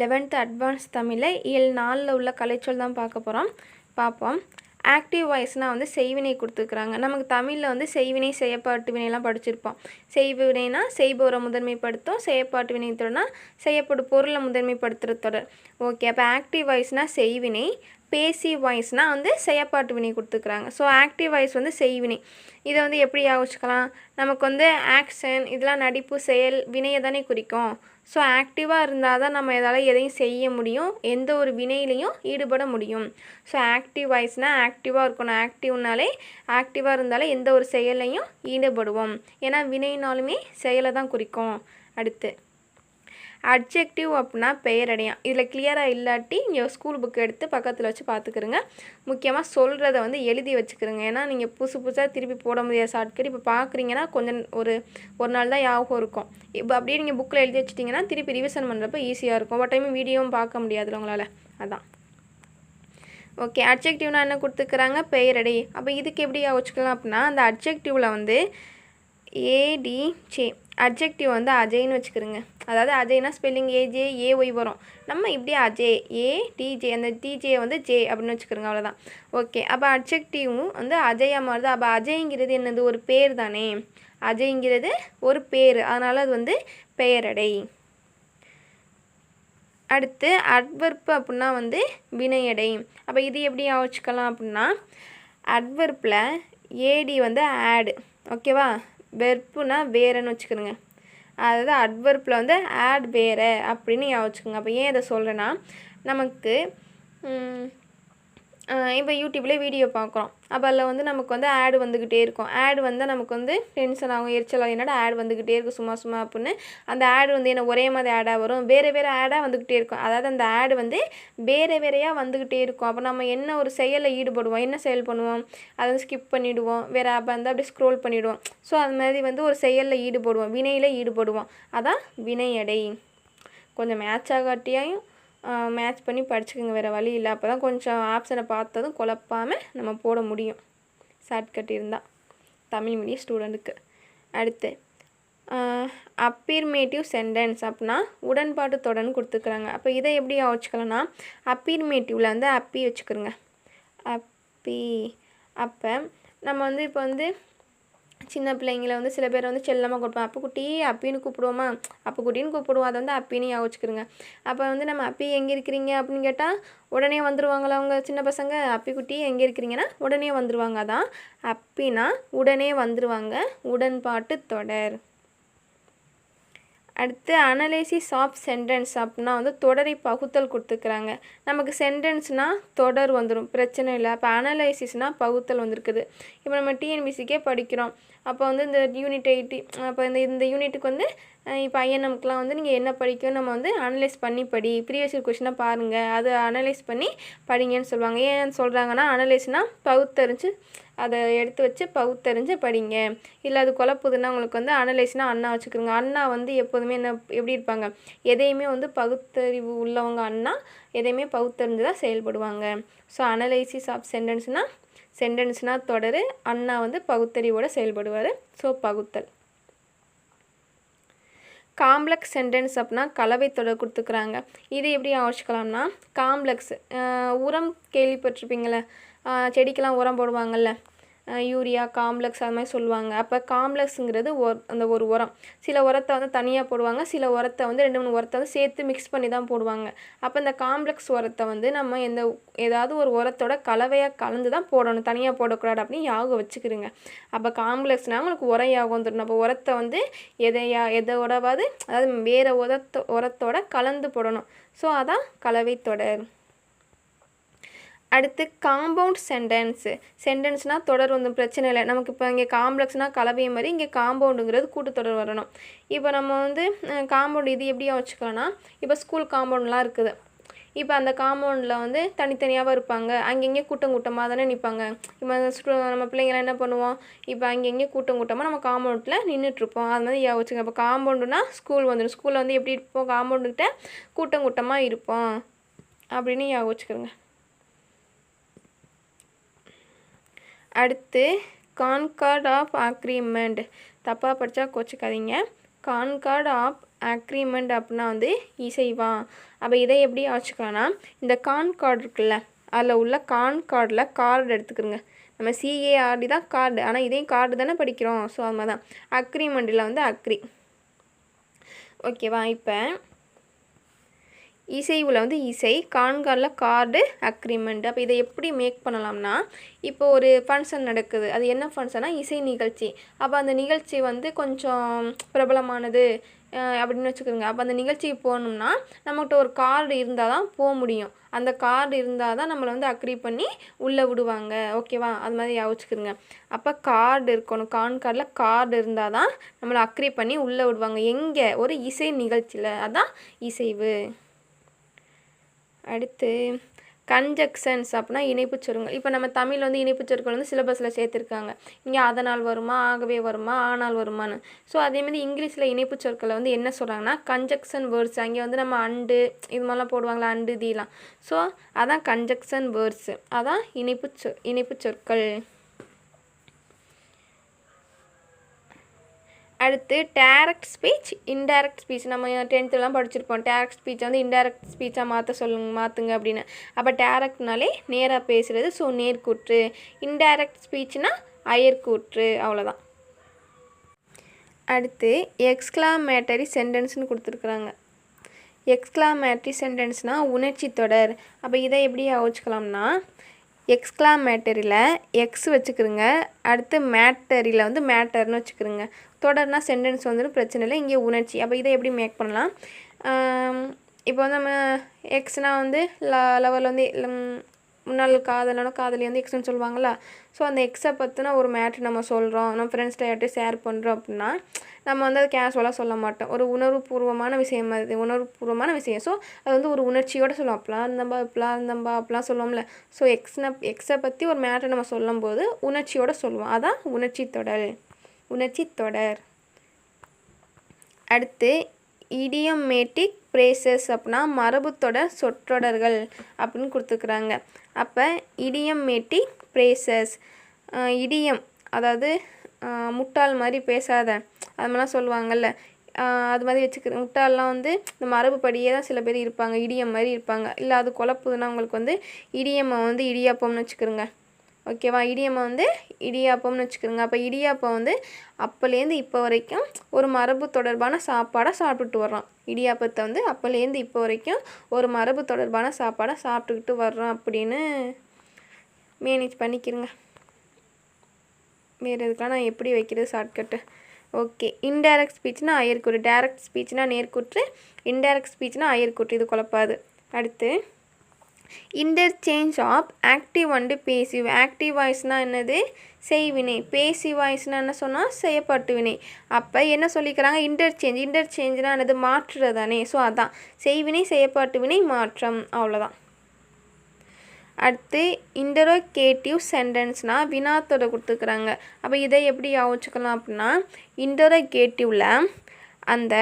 Eleventh advance தமிழில் இயல் நாலில் உள்ள கலைச்சொல் தான் பார்க்க போகிறோம் பார்ப்போம். ஆக்டிவ் வாய்ஸ்னால் வந்து செய்வினை கொடுத்துருக்குறாங்க. நமக்கு தமிழில் வந்து செய்வினை செய்யப்பாட்டு வினைலாம் படிச்சிருப்போம். செய்வினைனா செய்பவரை முதன்மைப்படுத்தும் செய்யப்பாட்டு வினை தொடர்னா செய்யப்படும் பொருளை முதன்மைப்படுத்துகிற தொடர். ஓகே அப்போ ஆக்டிவ் வாய்ஸ்னால் செய்வினை பேசி வாய்ஸ்னால் வந்து செய்யப்பாட்டு வினை கொடுத்துருக்குறாங்க ஸோ ஆக்டிவ் வாய்ஸ் வந்து செய்வினை இதை வந்து எப்படி யோசிச்சுக்கலாம்? நமக்கு வந்து ஆக்ஷன் இதெல்லாம் நடிப்பு செயல் வினையை தானே குறிக்கும். ஸோ ஆக்டிவாக இருந்தால் தான் நம்ம எதால் எதையும் செய்ய முடியும். எந்த ஒரு வினையிலையும் ஈடுபட முடியும். ஸோ ஆக்டிவ் வாய்ஸ்னால் ஆக்டிவாக இருக்கணும். ஆக்டிவ்னாலே ஆக்டிவாக இருந்தாலே எந்த ஒரு செயலையும் ஈடுபடுவோம். ஏன்னா வினைனாலுமே செயலை தான் குறிக்கும். அடுத்து. அட்ஜெக்டிவ் அப்படின்னா பெயரடையான் இதில் கிளியராக இல்லாட்டி இங்கே ஸ்கூல் புக் எடுத்து பக்கத்தில் வச்சு பார்த்துக்கிறங்க முக்கியமாக சொல்கிறத வந்து எழுதி வச்சுக்கிறங்க ஏன்னா நீங்கள் புதுசு புதுசாக திருப்பி போட முடியாத ஷார்ட்கட் இப்போ பார்க்குறீங்கன்னா கொஞ்சம் ஒரு ஒரு நாள் தான் ஞாபகம் இருக்கும். இப்போ அப்படியே நீங்கள் புக்கில் எழுதி வச்சிட்டிங்கன்னா திருப்பி ரிவிஷன் பண்ணுறப்ப ஈஸியாக இருக்கும். ஒரு டைம் வீடியோவும் பார்க்க முடியாதுல உங்களால். அதான். ஓகே அட்ஜெக்டிவ்னா என்ன கொடுத்துக்கிறாங்க? பெயரடை அப்போ இதுக்கு எப்படி வச்சுக்கலாம் அப்படின்னா அந்த அட்ஜெக்டிவில் வந்து ஏடி அப்ஜெக்டிவ் அட்ஜெக்டிவ் வந்து அஜய்னு வச்சுக்கிறோங்க அதாவது அஜய்னா spelling A J A Y வரும். நம்ம இப்படி அஜய் ஏ டிஜே அந்த டிஜே வந்து ஜே அப்படின்னு வச்சுக்கிறோங்க அவ்வளோதான் ஓகே அப்போ அப்ஜெக்டிவும் வந்து அஜயா மாறுது. அப்போ அஜய்ங்கிறது என்னது? ஒரு பேர் தானே. அஜய்ங்கிறது ஒரு பேர். அதனால் அது வந்து பெயரடை. அடுத்து அட்வர்ப்பு அப்படின்னா வந்து வினையடை. அப்போ இது எப்படி வச்சுக்கலாம் அப்படின்னா அட்வர்ப்பில் ஏடி வந்து ஆடு ஓகேவா வெர்ப்புனா வேறன்னு வச்சுக்கிறோங்க அதாவது அட்வர்ப்பில் வந்து ஆட் வேறு அப்படின்னு யோசிச்சுக்கோங்க அப்போ ஏன் இதை சொல்கிறேன்னா நமக்கு இப்போ யூடியூப்லேயே வீடியோ பார்க்குறோம் அப்போ அதில் வந்து நமக்கு வந்து ஆடு வந்துக்கிட்டே இருக்கும். ஆடு வந்தால் நமக்கு வந்து டென்ஷன் ஆகும் எரிச்சலாகும் என்னடா ஆடு வந்துக்கிட்டே இருக்கும் சும்மா சும்மா அப்படின்னு. அந்த ஆடு வந்து என்ன ஒரே மாதிரி ஆடாக வரும். வேறு வேறு ஆடாக வந்துக்கிட்டே இருக்கும். அதாவது அந்த ஆடு வந்து வேறு வேறையாக வந்துக்கிட்டே இருக்கும். அப்போ நம்ம என்ன ஒரு செயலில் ஈடுபடுவோம் என்ன செயல் பண்ணுவோம்? அதை வந்து ஸ்கிப் பண்ணிவிடுவோம் வேறு ஆப்பாக இருந்தால் அப்படியே ஸ்க்ரோல் பண்ணிவிடுவோம் ஸோ அது மாதிரி வந்து ஒரு செயலில் ஈடுபடுவோம். வினையில் ஈடுபடுவோம். அதான் வினையடை. கொஞ்சம் மேட்ச் ஆகாட்டியாயும் மேட்ச் பண்ணி படிச்சுக்கோங்க வேறு வழி இல்லை. அப்போ தான் கொஞ்சம் ஆப்ஷனை பார்த்ததும் குழப்பாமல் நம்ம போட முடியும். ஷார்ட்கட் இருந்தால் தமிழ் மீடியம் ஸ்டூடெண்ட்டுக்கு அடுத்து அப்பீர்மேட்டிவ் சென்டென்ஸ் அப்படின்னா உடன்பாட்டு தொடர்னு கொடுத்துக்கிறாங்க அப்போ இதை எப்படி வச்சுக்கலாம்னா அப்பீர்மேட்டிவில் வந்து அப்பி வச்சுக்கிறோங்க அப்பி அப்போ நம்ம வந்து இப்போ வந்து சின்ன பிள்ளைங்கள வந்து சில பேர் வந்து செல்லமாக கொடுப்போம் அப்போ குட்டி அப்பின்னு கூப்பிடுவோமா? அப்போ குட்டின்னு கூப்பிடுவோம். அதை வந்து அப்பின்னு யோசிச்சுக்கிறோங்க அப்போ வந்து நம்ம அப்பி எங்கே இருக்கிறீங்க? அப்படின்னு கேட்டால் உடனே வந்துடுவாங்களா அவங்க சின்ன பசங்க? அப்பி குட்டி எங்கே இருக்கிறீங்கன்னா உடனே வந்துடுவாங்க அதான் அப்பினா உடனே வந்துடுவாங்க உடன்பாட்டு தொடர். அடுத்து அனலைசிஸ் ஆஃப் சென்டென்ஸ் அப்படின்னா வந்து தொடரை பகுத்தல் கொடுத்துக்கிறாங்க நமக்கு சென்டென்ஸ்னால் தொடர் வந்துடும் பிரச்சனை இல்லை. அப்போ அனலைசிஸ்னால் பகுத்தல் வந்திருக்குது. இப்போ நம்ம டிஎன்பிசிக்கே படிக்கிறோம். அப்போ வந்து இந்த யூனிட் எயிட்டி அப்போ இந்த இந்த யூனிட்டுக்கு வந்து இப்போ ஐஎன்எம்க்குலாம் வந்து நீங்கள் என்ன படிக்கணும் நம்ம வந்து அனலைஸ் பண்ணி படி. ப்ரீவியஸ் இயர் கொஷினை பாருங்கள் அது அனலைஸ் பண்ணி படிங்கன்னு சொல்லுவாங்க. ஏன் சொல்கிறாங்கன்னா அனலைஸ்னால் பகுத்தறிஞ்சு அதை எடுத்து வச்சு பகுத்தறிஞ்சு படிங்க. இல்லை அது குழப்புதுன்னா உங்களுக்கு வந்து அனலைஸ்னால் அண்ணா வச்சுக்கிறோங்க அண்ணா வந்து எப்போதுமே என்ன எப்படி இருப்பாங்க? எதையுமே வந்து பகுத்தறிவு உள்ளவங்க அண்ணா எதையுமே பகுத்தறிஞ்சு தான் செயல்படுவாங்க. ஸோ அனலைசிஸ் ஆஃப் சென்டென்ஸ்னால் சென்டென்ஸ்னால் தொடர். அண்ணா வந்து பகுத்தறிவோடு செயல்படுவார். ஸோ பகுத்தல். காம்ப்ளெக்ஸ் சென்டென்ஸ் அப்படின்னா கலவை தொடர் கொடுத்துக்கிறாங்க. இது எப்படி ஆவச்சிக்கலாம்னா காம்ப்ளெக்ஸ் உரம் கேள்விப்பட்டிருப்பீங்களே செடிக்கெலாம் உரம் போடுவாங்கள்ல யூரியா காம்ப்ளெக்ஸ் அது மாதிரி சொல்லுவாங்க. அப்போ காம்ப்ளெக்ஸுங்கிறது ஒரு அந்த ஒரு உரம். சில உரத்தை வந்து தனியாக போடுவாங்க. சில உரத்தை வந்து ரெண்டு மூணு உரத்தை வந்து சேர்த்து மிக்ஸ் பண்ணி தான் போடுவாங்க. அப்போ இந்த காம்ப்ளெக்ஸ் உரத்தை வந்து நம்ம எந்த ஏதாவது ஒரு உரத்தோட கலவையாக கலந்து தான் போடணும். தனியாக போடக்கூடாது அப்படின்னு யாகம் வச்சுக்கிறோங்க அப்போ காம்ப்ளெக்ஸ்னால் உங்களுக்கு உரம் யாகம் தரணும். அப்போ உரத்தை வந்து எதையா எதோடவாது அதாவது வேறு உரத்தோ உரத்தோட கலந்து போடணும். ஸோ அதான் கலவை தொடர். அடுத்து காம்பவுண்ட் சென்டென்ஸு சென்டென்ஸ்னால் தொடர் வந்து பிரச்சனை இல்லை. நமக்கு இப்போ இங்கே காம்ப்ளெக்ஸ்னால் கலவையை மாதிரி இங்கே காம்பவுண்டுங்கிறது கூட்டுத்தொடர் வரணும். இப்போ நம்ம வந்து காம்பவுண்ட் இது எப்படியா வச்சுக்கலாம்னா இப்போ ஸ்கூல் காம்பவுண்ட்லாம் இருக்குது. இப்போ அந்த காம்பவுண்டில் வந்து தனித்தனியாக இருப்பாங்க. அங்கங்கே கூட்டம் கூட்டமாக தானே நிற்பாங்க இப்போ நம்ம பிள்ளைங்களாம் என்ன பண்ணுவோம்? இப்போ அங்கங்கே கூட்டம் கூட்டமாக நம்ம காம்பவுண்டில் நின்றுட்டுருப்போம் அது மாதிரி யோசிச்சுங்க இப்போ காம்பவுண்டுனா ஸ்கூல் வந்துடும் ஸ்கூலில் வந்து எப்படி இருப்போம்? காம்பவுண்டுக்கிட்ட கூட்டம் கூட்டமாக இருப்போம். அப்படின்னு யோசிச்சுக்கிறோங்க அடுத்து கான்கார்ட் ஆஃப் அக்ரிமெண்ட் தப்பாக படித்தா கோச்சிக்காதீங்க. கான்கார்ட் ஆஃப் அக்ரிமெண்ட் அப்படின்னா வந்து இசைவா? அப்போ இதை எப்படி ஆச்சுக்கலாம்னா இந்த கான் கார்டு இருக்குல்ல அதில் உள்ள கான் கார்டில் கார்டு எடுத்துக்கிறோங்க நம்ம சிஏஆர்டி தான் கார்டு ஆனால் இதையும் கார்டு தானே படிக்கிறோம். ஸோ அது மாதிரி தான். அக்ரிமெண்ட்டில் வந்து அக்ரி ஓகேவா? இப்போ இசைவில் வந்து இசை கான்கார்டில் கார்டு அக்ரிமெண்ட். அப்போ இதை எப்படி மேக் பண்ணலாம்னா இப்போ ஒரு ஃபங்க்ஷன் நடக்குது. அது என்ன ஃபங்க்ஷனா இசை நிகழ்ச்சி. அப்போ அந்த நிகழ்ச்சி வந்து கொஞ்சம் பிரபலமானது அப்படின்னு வச்சுக்கோங்க. அப்போ அந்த நிகழ்ச்சிக்கு போகணும்னா நம்மகிட்ட ஒரு கார்டு இருந்தால் தான் போக முடியும். அந்த கார்டு இருந்தால் தான் நம்மளை வந்து அக்ரி பண்ணி உள்ளே விடுவாங்க. ஓகேவா அது மாதிரி யோசிச்சுக்கிறங்க அப்போ கார்டு இருக்கணும். கான் கார்டில் கார்டு இருந்தால் தான் நம்மளை அக்ரி பண்ணி உள்ளே விடுவாங்க. எங்கே? ஒரு இசை நிகழ்ச்சியில். அதான் இசைவு. அடுத்து கன்ஜக்ஷன்ஸ் அப்படின்னா இணைப்புச் சொற்கள் இப்போ நம்ம தமிழ் வந்து இணைப்புச் சொற்கள் வந்து சிலபஸில் சேர்த்துருக்காங்க. இங்கே அதனால் வருமா ஆகவே வருமா ஆனால் வருமான்னு. ஸோ அதேமாதிரி இங்கிலீஷில் இணைப்புச் சொற்களை வந்து என்ன சொல்கிறாங்கன்னா கன்ஜக்ஷன் வேர்ட்ஸ் அங்கே வந்து நம்ம அண்டு இது மாதிரிலாம் போடுவாங்களா அண்டு தீலாம். ஸோ அதான் கன்ஜக்ஷன் வேர்ட்ஸு அதான் இணைப்புச் சொ இணைப்புச் சொற்கள். அடுத்து டேரக்ட் ஸ்பீச் இன்டைரக்ட் ஸ்பீச் நம்ம டென்த்துலாம் படிச்சிருப்போம். டேரக்ட் ஸ்பீச் வந்து இன்டைரக்ட் ஸ்பீச்சாக மாற்ற சொல்லுங்க மாற்றுங்க அப்படின்னு. அப்போ டேரக்ட்னாலே நேராக பேசுகிறது ஸோ நேர்கூற்று. இன்டைரக்ட் ஸ்பீச்னா அயர்கூற்று அவ்வளோதான் அடுத்து எக்ஸ்க்ளாமேட்டரி சென்டென்ஸ்னு கொடுத்துருக்குறாங்க. எக்ஸ்க்ளாமேட்டரி சென்டென்ஸ்னால் உணர்ச்சி தொடர். அப்போ இதை எப்படி யோசிக்கலாம்னா எக்ஸ்க்ளாமேட்டரியில் எக்ஸ் வச்சுக்கிறோங்க. அடுத்து மேட்டரியில் வந்து மேட்டர்னு வச்சுக்கிறோங்க. தொடர்னா சென்டென்ஸ் வந்துடும் பிரச்சனை இல்லை. இங்கே உணர்ச்சி. அப்போ இதை எப்படி மேக் பண்ணலாம்? இப்போ வந்து நம்ம எக்ஸ்னால் வந்து ல லெவலில் வந்து முன்னாள் காதலனோ காதலி வந்து எக்ஸ்னு சொல்லுவாங்களா ஸோ அந்த எக்ஸை பற்றின ஒரு மேட்ரு நம்ம சொல்கிறோம் நம்ம ஃப்ரெண்ட்ஸ்கிட்ட யார்கிட்ட ஷேர் பண்ணுறோம் அப்படின்னா நம்ம வந்து அது கேஷுவலாக சொல்ல மாட்டோம். ஒரு உணர்வுபூர்வமான விஷயம் அது உணர்வுபூர்வமான விஷயம். ஸோ அது வந்து ஒரு உணர்ச்சியோடு சொல்லுவோம். அப்பலாம் இருந்தம்பா இப்பெல்லாம் இருந்தம்பா அப்படிலாம் சொல்லுவோம்ல. ஸோ எக்ஸ்னை எக்ஸை பற்றி ஒரு மேட்ரை நம்ம சொல்லும்போது உணர்ச்சியோடு சொல்லுவோம். அதான் உணர்ச்சி தொடர். உணர்ச்சி தொடர். அடுத்து இடியமேட்டிக் பிரேசஸ் அப்படின்னா மரபுத்தொடர் சொற்றொடர்கள் அப்படின்னு கொடுத்துருக்குறாங்க. அப்போ இடியம் மேட்டி பிரேசஸ் இடியம் அதாவது முட்டாள் மாதிரி பேசாத அது மாதிரிலாம் சொல்லுவாங்கல்ல. அது மாதிரி வச்சுக்கிற முட்டாள்லாம் வந்து இந்த மரபுப்படியே தான் சில பேர் இருப்பாங்க இடியம் மாதிரி இருப்பாங்க. இல்லை அது குழப்புதுன்னா உங்களுக்கு வந்து இடியம்மை வந்து இடியாப்பம்னு வச்சுக்கிறோங்க. ஓகேவா? இடியம்மை வந்து இடியாப்பம்னு வச்சுக்கிறோங்க அப்போ இடியாப்பம் வந்து அப்போலேருந்து இப்போ வரைக்கும் ஒரு மரபு தொடர்பான சாப்பாடாக சாப்பிட்டுட்டு வர்றோம். இடியாப்பத்தை வந்து அப்போலேருந்து இப்போ வரைக்கும் ஒரு மரபு தொடர்பான சாப்பாடாக சாப்பிட்டுக்கிட்டு வர்றோம் அப்படின்னு மேனேஜ் பண்ணிக்கிறங்க. வேறு எதுக்கெலாம் நான் எப்படி வைக்கிறது ஷார்ட்கட்டு ஓகே. இன்டைரக்ட் ஸ்பீச்னா அயர்கூற்று டைரக்ட் ஸ்பீச்னா நேர்கூற்று. இன்டைரக்ட் ஸ்பீச்னா அயர்கூற்று. இது குழப்பாது. அடுத்து interchange of active and passive active வாய்ஸ்னால் என்னது? செய்வினை. பேசி வாய்ஸ்னால் என்ன சொன்னால் செய்யப்பட்டு வினை அப்போ என்ன சொல்லிக்கிறாங்க? இன்டர்சேஞ்ச் இன்டர்சேஞ்ச்னா என்னது? மாற்றுறது தானே ஸோ அதான். செய்வினை செய்யப்பட்டு வினை மாற்றம். அவ்வளோதான் அடுத்து இன்டரோகேட்டிவ் சென்டென்ஸ்னால் வினாத்தோட கொடுத்துருக்குறாங்க. அப்போ இதை எப்படி யோசிச்சுக்கலாம் அப்படின்னா இன்டரோகேட்டிவில் அந்த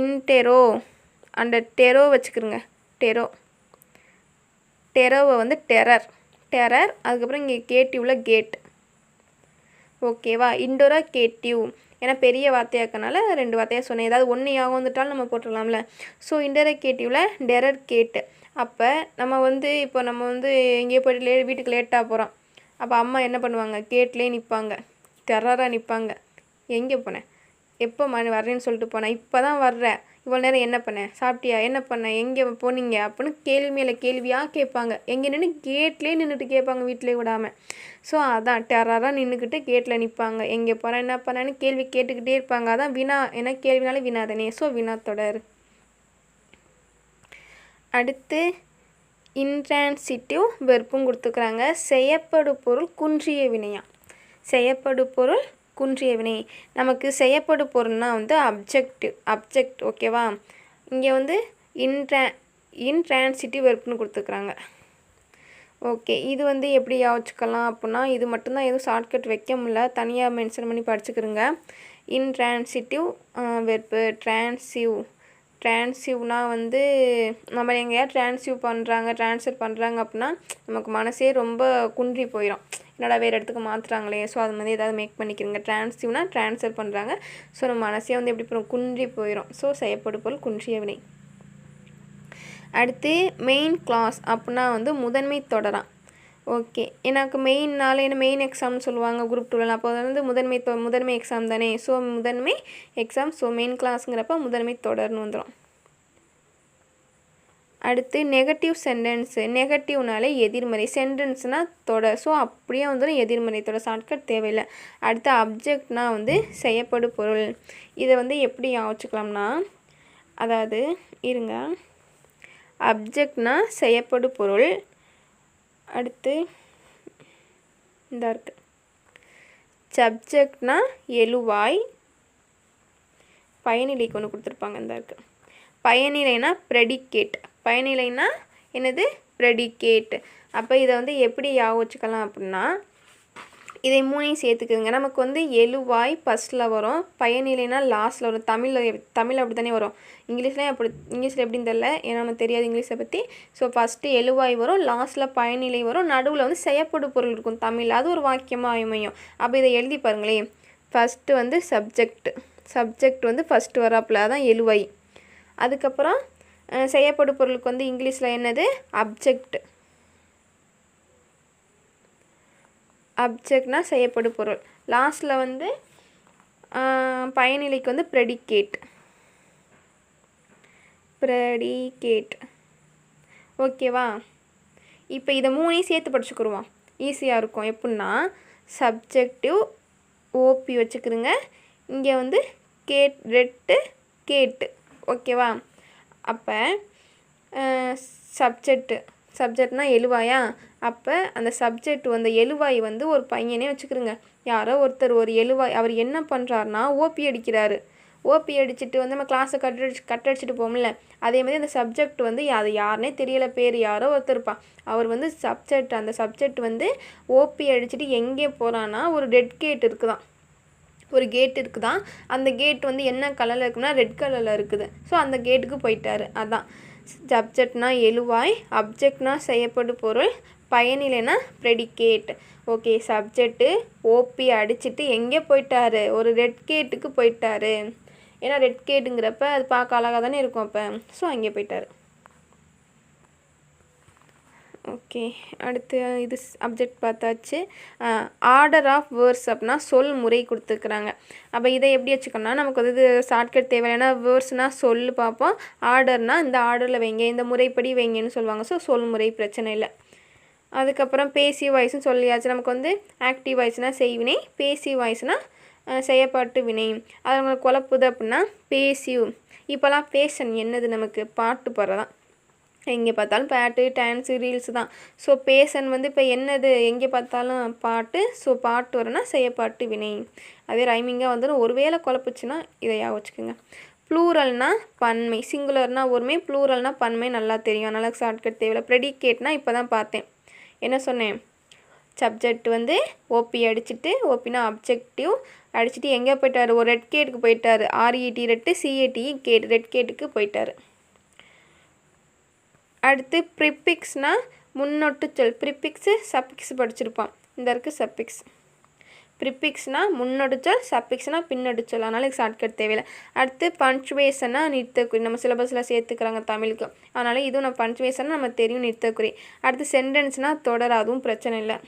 இன்டெரோ அந்த டெரோ வச்சுக்கிறோங்க டெரோ. டெரோவை வந்து டெரர். டெரர் அதுக்கப்புறம் இங்கே கேட்டிவில் கேட். ஓகேவா? இண்டோராக கேட்டிவ் ஏன்னா பெரிய வார்த்தையாக இருக்கனால ரெண்டு வார்த்தையாக சொன்னேன். ஏதாவது ஒன்று ஞாபகம் வந்துட்டாலும் நம்ம போட்டுடலாம்ல. ஸோ இன்டரகேட்டிவில் டெரர் கேட்டு அப்போ நம்ம வந்து இப்போ நம்ம வந்து எங்கேயோ போய்ட்டு லே வீட்டுக்கு லேட்டாக போகிறோம் அப்போ அம்மா என்ன பண்ணுவாங்க? கேட்லேயே நிற்பாங்க டெரராக நிற்பாங்க எங்கே போனேன்? எப்போ மணி வர்றேன்னு சொல்லிட்டு போனேன் இப்போ தான் வர்றேன். இவ்வளோ நேரம் என்ன பண்ணேன் சாப்பிட்டியா? என்ன பண்ண? எங்கே போனீங்க? அப்படின்னு கேள்வி மேலே கேள்வியாக கேட்பாங்க. எங்கே நின்று கேட்லேயே நின்றுட்டு கேட்பாங்க வீட்டிலே விடாமல் ஸோ அதான் டெரராக நின்றுக்கிட்டு கேட்டில் நிற்பாங்க எங்கே போகிறேன் என்ன பண்ணேன்னு கேள்வி கேட்டுக்கிட்டே இருப்பாங்க. அதான் வினா ஏன்னா கேள்வினாலே வினாதனே. ஸோ வினா தொடர் அடுத்து இன்ட்ரான்சிட்டிவ் வெறுப்பும் கொடுத்துக்கிறாங்க. செய்யப்படு பொருள் குன்றிய வினையா? செய்யப்படு பொருள் குன்றிய வினை நமக்கு செய்யப்படும் பொருள்னால் வந்து அப்ஜெக்டிவ் அப்ஜெக்ட் ஓகேவா இங்கே வந்து இன்ட்ரா இன்ட்ரான்சிட்டிவ் வெர்ப்னு கொடுத்துக்கிறாங்க ஓகே இது வந்து எப்படி யோசிச்சுக்கலாம் அப்படின்னா இது மட்டும்தான் எதுவும் ஷார்ட்கட் வைக்க முடியல. தனியாக மென்ஷன் பண்ணி படிச்சுக்கிறோங்க இன்ட்ரான்சிட்டிவ் வெர்ப்பு ட்ரான்சிவ் ட்ரான்சிவ்னா வந்து நம்ம எங்கேயா ட்ரான்சிவ் பண்ணுறாங்க ட்ரான்ஸ்ஃபர் பண்ணுறாங்க அப்படின்னா நமக்கு மனசே ரொம்ப குன்றி போயிடும் என்னடா வேறு இடத்துக்கு மாற்றுறாங்களே ஸோ அது மாதிரி ஏதாவது மேக் பண்ணிக்கிறங்க. ட்ரான்ஸ்டிவ்னா ட்ரான்ஸ்ஃபர் பண்ணுறாங்க ஸோ நம்ம மனசே வந்து எப்படி போகிறோம் குன்றி போயிடும் ஸோ செய்யப்படும் பொருள் குன்றிய வினை. அடுத்து மெயின் கிளாஸ் அப்படின்னா வந்து முதன்மை தொடரான் ஓகே எனக்கு மெயின்னால என்ன? மெயின் எக்ஸாம்னு சொல்லுவாங்க குரூப் டூவில் அப்போ வந்து முதன்மை தொ முதன்மை எக்ஸாம் தானே. ஸோ முதன்மை எக்ஸாம் ஸோ மெயின் கிளாஸுங்கிறப்ப முதன்மை தொடர்னு வந்துடும் அடுத்து நெகட்டிவ் சென்டென்ஸு நெகட்டிவ்னாலே எதிர்மறை. சென்டென்ஸ்னால் தொட ஸோ அப்படியே வந்துடும் எதிர்மறை. தொட ஷார்ட்கட் தேவையில்லை. அடுத்து அப்ஜெக்ட்னா வந்து செய்யப்படு பொருள். இதை வந்து எப்படி யோசிச்சுக்கலாம்னா அதாவது இருங்க. அப்ஜெக்ட்னா செய்யப்படு பொருள். அடுத்து இந்த இருக்கு. சப்ஜெக்ட்னா எழுவாய். பயனிலை கொண்டு கொடுத்துருப்பாங்க இந்த இருக்குது பயனிலைனா ப்ரெடிகேட் பயனிலைனா என்னது? ப்ரெடிகேட் அப்போ இதை வந்து எப்படி ஞாபகம் வச்சுக்கலாம் அப்படின்னா இதை மூணையும் சேர்த்துக்குங்க நமக்கு வந்து எழுவாய் ஃபஸ்ட்டில் வரும். பயனிலைனா லாஸ்ட்டில் வரும். தமிழில் தமிழ் அப்படி தானே வரும். இங்கிலீஷ்லாம் அப்படி இங்கிலீஷில் எப்படின்னு தெரில ஏன்னா நமக்கு தெரியாது இங்கிலீஷை பற்றி ஸோ ஃபஸ்ட்டு எழுவாய் வரும். லாஸ்ட்டில் பயனிலை வரும். நடுவில் வந்து செய்யப்படு பொருள் இருக்கும் தமிழ் அது ஒரு வாக்கியமாக அமையும். அப்போ இதை எழுதி பாருங்களேன். ஃபஸ்ட்டு வந்து சப்ஜெக்ட் சப்ஜெக்ட் வந்து ஃபஸ்ட்டு வராப்பில். அதுதான் எழுவாய். அதுக்கப்புறம் செய்யப்படும் செய்யப்படு பொருளுக்கு வந்து இங்கிலீஷில் என்னது? அப்ஜெக்ட் அப்ஜெக்ட்னா செய்யப்படு பொருள். லாஸ்ட்டில் வந்து பயனிலைக்கு வந்து ப்ரெடிகேட் ப்ரெடிகேட் ஓகேவா இப்போ இதை மூணையும் சேர்த்து படிச்சுக்கிடுவோம் ஈஸியாக இருக்கும். எப்படின்னா சப்ஜெக்டிவ் ஓபி வச்சுக்கிறோங்க இங்கே வந்து கேட் ரெட்டு கேட்டு. ஓகேவா அப்போ சப்ஜெக்ட்டு சப்ஜெக்ட்னா எழுவாயா? அப்போ அந்த சப்ஜெக்ட் வந்து எழுவாய் வந்து ஒரு பையனே வச்சுக்கிறோங்க யாரோ ஒருத்தர் ஒரு எழுவாய் அவர் என்ன பண்ணுறாருனா ஓபி அடிக்கிறாரு. ஓபி அடிச்சுட்டு வந்து நம்ம கிளாஸை கட்டடிச்சு கட்டடிச்சிட்டு போகல அதே மாதிரி அந்த சப்ஜெக்ட் வந்து அது யாருனே தெரியல. பேர் யாரோ ஒருத்தர் அவர் வந்து சப்ஜெக்ட் அந்த சப்ஜெக்ட் வந்து ஓபி அடிச்சுட்டு எங்கே போகிறான்னா ஒரு டெட் கேட் இருக்குதான். ஒரு கேட் இருக்குதான் அந்த கேட் வந்து என்ன கலரில் இருக்குன்னா ரெட் கலரில் இருக்குது. ஸோ அந்த கேட்டுக்கு போயிட்டார். அதான். சப்ஜெக்ட்னா எழுவாய் அப்ஜெக்ட்னா செய்யப்படும் பொருள் பயனிலைனா ப்ரெடிகேட் ஓகே சப்ஜெக்ட்டு ஓபி அடிச்சிட்டு எங்கே போயிட்டாரு? ஒரு ரெட் கேட்டுக்கு போயிட்டாரு. ஏன்னா ரெட் கேட்டுங்கிறப்ப அது பார்க்க அழகாக தானே இருக்கும் அப்போ. ஸோ அங்கே போயிட்டார். ஓகே. அடுத்து இது அப்ஜெக்ட் பார்த்தாச்சு. ஆர்டர் ஆஃப் வேர்ஸ் அப்படின்னா சொல் முறை கொடுத்துருக்குறாங்க. அப்போ இதை எப்படி வச்சுக்கணும்னா நமக்கு வந்து இது ஷார்ட்கட் ஏன்னா வேர்ஸ்னால் சொல் பார்ப்போம். ஆர்டர்னால் இந்த ஆர்டரில் வைங்க இந்த முறைப்படி வைங்கன்னு சொல்லுவாங்க. ஸோ சொல் முறை பிரச்சனை இல்லை. அதுக்கப்புறம் பேசி வாய்ஸ்னு சொல்லியாச்சு. நமக்கு வந்து ஆக்டிவ் வாய்ஸ்னால் செய்வினை பேசி வாய்ஸ்னால் செய்யப்பாட்டு வினை. அது உங்களுக்கு குழப்புது அப்படின்னா பேசியூ இப்போலாம் பேஷன் என்னது நமக்கு? பாட்டு பாடுறதான். எங்கே பார்த்தாலும் பாட்டு டான்ஸு ரீல்ஸு தான். ஸோ பேசன் வந்து இப்போ என்னது எங்கே பார்த்தாலும் பாட்டு ஸோ பாட்டு வரனா செய்யப்பாட்டு வினை. அதே ரைமிங்காக வந்துடும் ஒருவேளை குழப்புச்சுன்னா இதையாக வச்சுக்கோங்க. ப்ளூரல்னால் பன்மை. சிங்குலர்னா ஒருமை ப்ளூரல்னா பன்மை நல்லா தெரியும். அதனால் ஷார்ட்கட் தேவையில்ல. ப்ரெடிகேட்னா இப்போ தான் பார்த்தேன். என்ன சொன்னேன்? சப்ஜெக்ட் வந்து ஓபி அடிச்சுட்டு ஓபினா அப்ஜெக்டிவ் அடிச்சுட்டு எங்கே போயிட்டார்? ஒரு ரெட் கேட்டுக்கு போயிட்டார். R E D red C A T cat red கேட்டுக்கு போயிட்டார். அடுத்து ப்ரிப்பிக்ஸ்னால் முன்னொட்டு சொல் ப்ரிபிக்ஸு சப்பிக்ஸ் படிச்சிருப்பான் இந்த இருக்குது சப்பிக்ஸ் ப்ரிபிக்ஸ்னா முன்னொடுச்சொல் சப்பிக்ஸ்னால் பின்னொடுச்சொல் அதனால் எனக்கு ஷார்ட்கட் தேவையில்லை. அடுத்து பஞ்சுவேஷன்னா நிறுத்தக்குறி. நம்ம சிலபஸில் சேர்த்துக்கிறாங்க தமிழுக்கு. அதனால் இதுவும் நம்ம பஞ்சுவேஷன் நம்ம தெரியும் நிறுத்தக்குறி. அடுத்து சென்டென்ஸ்னால் தொடர் அதுவும் பிரச்சனை இல்லை.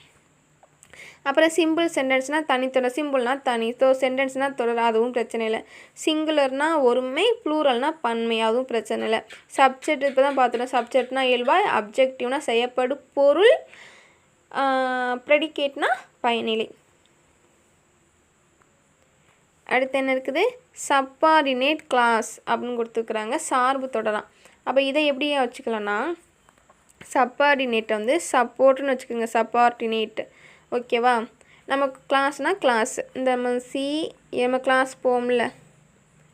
அப்புறம் சிம்பிள் சென்டென்ஸ்னால் தனித்தொடர் சிம்பிள்னால் தனி. ஸோ சென்டென்ஸ்னால் தொடர் அதுவும் பிரச்சனை இல்லை. சிங்குலர்னால் ஒருமை ப்ளூரல்னால் பன்மை அதுவும் பிரச்சனை இல்லை. சப்ஜெக்ட் இப்போ தான் பார்த்துட்டோம். சப்ஜெக்ட்னா இயல்பாய் அப்ஜெக்டிவ்னா செய்யப்படும் பொருள் ப்ரெடிகேட்னா பயனிலை. அடுத்து என்ன இருக்குது? சப்பார்டினேட் கிளாஸ் அப்படின்னு கொடுத்துருக்குறாங்க. சார்பு தொடராம் அப்போ இதை எப்படி வச்சுக்கலாம்னா சப்பார்டினேட்டை வந்து சப்போர்ட்னு வச்சுக்கோங்க. சப்பார்டினேட் ஓகேவா? நமக்கு கிளாஸ்னால் கிளாஸ் இந்த நம்ம சி நம்ம கிளாஸ் போம்ல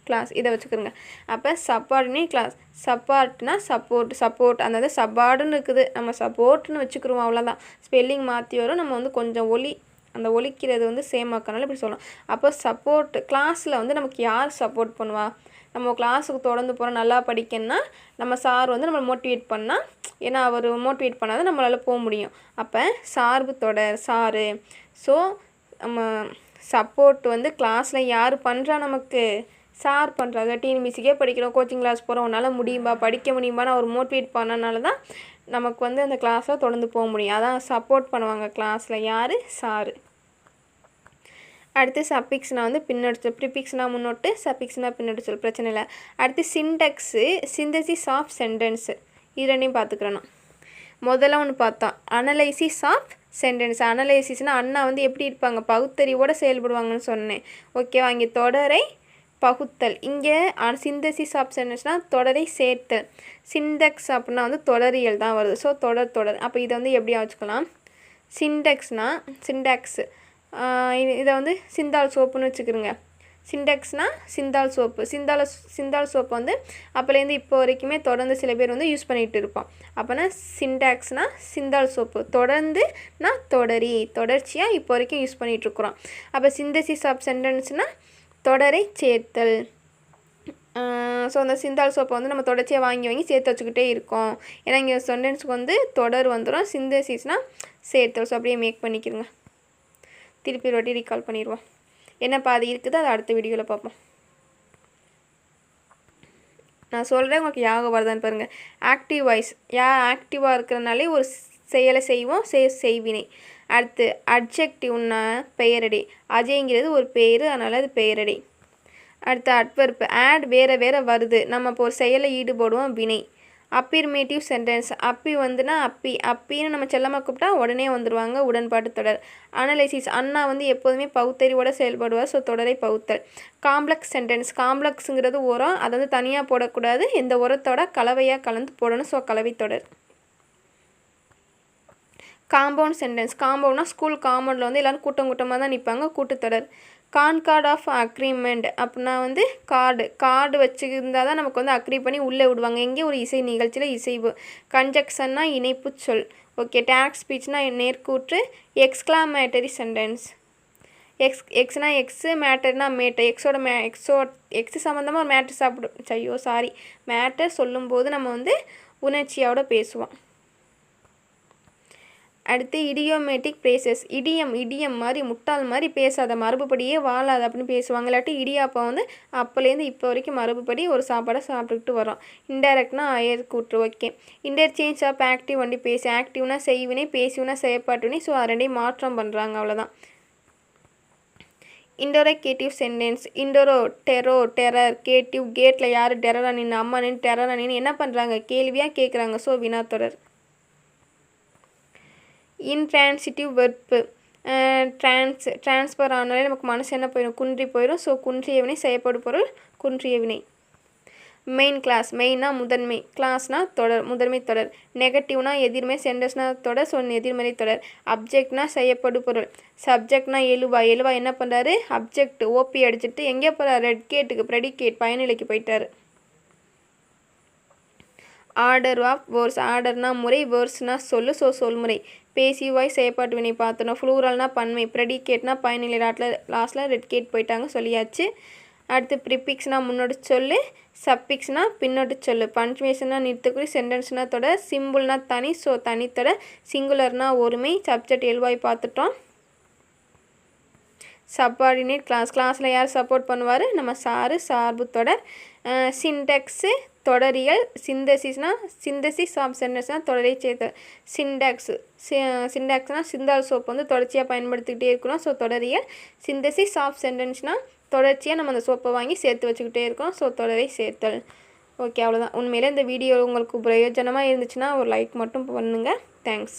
கிளாஸ் இதை வச்சுக்கிறோங்க. அப்போ சப்பார்டினேட் கிளாஸ் சப்பார்ட்னா சப்போர்ட் சப்போர்ட் அந்த சப்பார்டுன்னு இருக்குது. நம்ம சப்போர்ட்னு வச்சுக்கிறோம் அவ்வளோதான் ஸ்பெல்லிங் மாற்றி வரும். நம்ம வந்து கொஞ்சம் ஒலி அந்த ஒலிக்கிறது வந்து சேம் ஆக்கனால இப்படி சொல்லலாம். அப்போ சப்போர்ட் கிளாஸில் வந்து நமக்கு யார் சப்போர்ட் பண்ணுவா? நம்ம கிளாஸுக்கு தொடர்ந்து போகிறோம் நல்லா படிக்கணும்னா நம்ம சார் வந்து நம்மளை மோட்டிவேட் பண்ணால் ஏன்னா அவர் மோட்டிவேட் பண்ணால் தான் நம்மளால் போக முடியும். அப்போ சார்பு தொடர் சாரு. ஸோ நம்ம சப்போர்ட் வந்து கிளாஸில் யார் பண்ணுறா நமக்கு? சார் பண்ணுறாங்க டிஎன்பிசிக்கே படிக்கிறோம் கோச்சிங் கிளாஸ் போகிறோம் உன்னால் முடியுமா படிக்க முடியுமான்னு அவர் மோட்டிவேட் பண்ணனால தான் நமக்கு வந்து அந்த கிளாஸில் தொடர்ந்து போக முடியும். அதான் சப்போர்ட் பண்ணுவாங்க கிளாஸில் யார்? சாரு அடுத்து சப்பிக்ஸ்னால் வந்து பின்னடிச்சல் ப்ரிபிக்ஸ்னால் முன்னோட்டு சப்பிக்ஸ்னால் பின்னடிச்சல் பிரச்சனை இல்லை. அடுத்து சின்டெக்ஸு சிந்தசிஸ் ஆஃப் சென்டென்ஸு. இது ரெண்டையும் முதல்ல ஒன்று பார்த்தோம். Analysis of sentence. அனலைசிஸ்னால் அண்ணா வந்து எப்படி இருப்பாங்க? பகுத்தறிவோடு செயல்படுவாங்கன்னு சொன்னேன். ஓகேவா இங்கே தொடரை பகுத்தல். இங்கே சிந்தசிஸ் ஆஃப் சென்டென்ஸ்னால் தொடரை சேர்த்தல். சிண்டெக்ஸ் அப்படின்னா வந்து தொடரியல் தான் வருது. ஸோ தொடர் தொடர். அப்போ இதை வந்து எப்படியா வச்சுக்கலாம்? சிண்டெக்ஸ்னால் சிண்டெக்ஸு. இதை வந்து சிந்தால் சோப்புன்னு வச்சுக்கிறோங்க சிண்டெக்ஸ்னால் சிந்தால் சோப்பு. சிந்தால சிந்தால் சோப்பு வந்து அப்போலேருந்து இப்போ வரைக்குமே தொடர்ந்து சில பேர் வந்து யூஸ் பண்ணிகிட்டு இருப்போம். அப்போனா சிண்டாக்ஸ்னால் சிந்தால் சோப்பு. தொடர்ந்துனா தொடரி. தொடர்ச்சியாக இப்போ வரைக்கும் யூஸ் பண்ணிகிட்ருக்குறோம் அப்போ சிந்தசிஸ் ஆஃப் சென்டென்ஸ்னால் தொடரை சேர்த்தல். ஸோ அந்த சிந்தால் சோப்பை வந்து நம்ம தொடர்ச்சியாக வாங்கி வாங்கி சேர்த்து வச்சுக்கிட்டே இருக்கோம். ஏன்னா இங்கே சென்டென்ஸுக்கு வந்து தொடர் வந்துடும் சிந்தசிஸ்னால் சேர்த்தல். ஸோ அப்படியே மேக் பண்ணிக்கிறோங்க திருப்பி ரொட்டி ரீகால் பண்ணிடுவோம் என்ன பாதி இருக்குது? அதை அடுத்த வீடியோவில் பார்ப்போம். நான் சொல்கிறேன் உங்களுக்கு யாகம் வருதான்னு பாருங்கள் ஆக்டிவ் வாய்ஸ் யா ஆக்டிவாக இருக்கிறனாலே ஒரு செயலை செய்வோம் செய் செய்வினை. அடுத்து அட்ஜெக்டிவ்னா பெயரடி. அஜய்ங்கிறது ஒரு பெயர் அதனால் அது பெயரடி. அடுத்து அட்வர்ப்பு ஆட் வேறு வேறு வருது. நம்ம இப்போ ஒரு செயலை ஈடுபடுவோம் வினை. அப்பிர்மேட்டிவ் சென்டென்ஸ் அப்பி வந்துன்னா அப்பி. அப்பின்னு நம்ம செல்லமாக கூப்பிட்டா உடனே வந்துடுவாங்க உடன்பாட்டு தொடர். அனலைசிஸ் அண்ணா வந்து எப்போதுமே பகுத்தறிவோட செயல்படுவார் ஸோ தொடரை பகுத்தல். காம்ப்ளெக்ஸ் சென்டென்ஸ் காம்ப்ளெக்ஸுங்கிறது உரம். அதை வந்து தனியாக போடக்கூடாது. இந்த உரத்தோட கலவையாக கலந்து போடணும் ஸோ கலவை தொடர். காம்பவுண்ட் சென்டென்ஸ் காம்பவுண்ட்னா ஸ்கூல் காம்பவுண்டில் வந்து எல்லோரும் கூட்டம் கூட்டமாக தான் நிற்பாங்க கூட்டுத்தொடர் கான்கார்ட் ஆஃப் அக்ரிமெண்ட் அப்படின்னா வந்து கார்டு கார்டு வச்சுருந்தா தான் நமக்கு வந்து அக்ரி பண்ணி உள்ளே விடுவாங்க. எங்கே ஒரு இசை நிகழ்ச்சியில் இசைவு கன்ஜக்ஷன்னா இணைப்பு சொல். ஓகே டேக்ஸ் ஸ்பீச்னா நேர்கூற்று. எக்ஸ்க்ளாமேட்டரி சென்டென்ஸ் எக்ஸ் எக்ஸ்னா எக்ஸு மேட்டர்னா மேட்டர் எக்ஸோட மே எக்ஸோ எக்ஸ் சம்மந்தமாக ஒரு மேட்டர் சாப்பிடும். ஐயோ சாரி மேட்டர் சொல்லும்போது நம்ம வந்து உணர்ச்சியோட பேசுவோம். அடுத்து இடியோமேட்டிக் பிரேசஸ் இடியம் இடியம் மாதிரி முட்டாள் மாதிரி பேசாத மரபுப்படியே வாழாத அப்படின்னு பேசுவாங்க. இல்லாட்டி இடியாப்பா வந்து அப்போலேருந்து இப்போ வரைக்கும் மரபுப்படி ஒரு சாப்பாடை சாப்பிட்டுக்கிட்டு வரோம் இன்டெரக்ட்னா அயர் கூற்று ஓகே இன்டர்சேஞ்ச் ஆஃப் ஆக்டிவ் வண்டி பேசி ஆக்டிவ்னா செய்வினே பேசிவினா செயற்பாட்டுனே ஸோ அதை ரெண்டையும் மாற்றம் பண்ணுறாங்க அவ்வளோதான் இண்டோரோ கேட்டிவ் சென்டென்ஸ் இண்டோரோ டெரோ டெரர் கேட்டிவ் கேட்டில் யார் டெரரா நின்று அம்மா நின்று டெரரா நின்று என்ன பண்ணுறாங்க கேள்வியாக கேட்குறாங்க ஸோ வினாத்தொடர் இன்ட்ரான்சிட்டிவ் வெர்ப்பு ட்ரான்ஸ் ட்ரான்ஸ்ஃபர் ஆனாலே நமக்கு மனசு என்ன போயிடும் குன்றி போயிடும் ஸோ குன்றிய வினை செய்யப்படும் பொருள் குன்றிய வினை மெயின் கிளாஸ் மெயினாக முதன்மை. கிளாஸ்னால் தொடர் முதன்மை தொடர். நெகட்டிவ்னா எதிர்மை சென்டர்ஸ்னால் தொடர். ஸோ எதிர்மறை தொடர். அப்ஜெக்ட்னா செய்யப்படும் பொருள். சப்ஜெக்ட்னா எழுவா. எழுவா என்ன பண்ணுறாரு அப்ஜெக்ட் ஓபி அடிச்சுட்டு எங்கே போகிறார் ரெட் கேட்டுக்கு ப்ரெடிகேட் பயனிலைக்கு போயிட்டார். ஆர்டர் ஆஃப் வேர்ஸ் ஆர்டர்னா முறை வேர்ஸ்னால் சொல்லு. ஸோ சொல்முறை. பேசிவாய் செயற்பாட்டு வினை பார்த்தோம் ஃப்ளூரல்னா பன்மை ப்ரெடிகேட்னா பயனிலை ராட்டில் லாஸ்ட்டில் ரெட் கேட் போயிட்டாங்க சொல்லியாச்சு. அடுத்து ப்ரிபிக்ஸ்னால் முன்னோட்டு சொல்லு சப்பிக்ஸ்னால் பின்னோட்டு சொல்லு. பஞ்சுவேஷனாக நிறுத்தக்குறி சென்டென்ஸ்னா தொட சிம்பிள்னா தனி ஸோ தனித்தொட சிங்குலர்னால் ஒருமை சப்ஜெக்ட் எல்வாய் பார்த்துட்டோம். சப்பார்டினேட் கிளாஸ் கிளாஸில் யார் சப்போர்ட் பண்ணுவார்? நம்ம சாரு சார்பு தொடர். சின்டெக்ஸு தொடரியல் சிந்தசிஸ்னால் சிந்தசிஸ் ஆஃப் சென்டென்ஸ்னால் தொடரை சேர்த்தல் சிண்டாக்ஸு சிண்டாக்ஸ்னால் சிந்தால் சோப் வந்து தொடர்ச்சியாக பயன்படுத்திக்கிட்டே இருக்கிறோம் ஸோ தொடரியல் சிந்தசிஸ் ஆஃப் சென்டென்ஸ்னால் தொடர்ச்சியாக நம்ம அந்த சோப்பை வாங்கி சேர்த்து வச்சுக்கிட்டே இருக்கோம் ஸோ தொடரை சேர்த்தல். ஓகே அவ்வளோதான் உண்மையிலே இந்த வீடியோ உங்களுக்கு பிரயோஜனமாக இருந்துச்சுன்னா ஒரு லைக் மட்டும் பண்ணுங்கள் தேங்க்ஸ்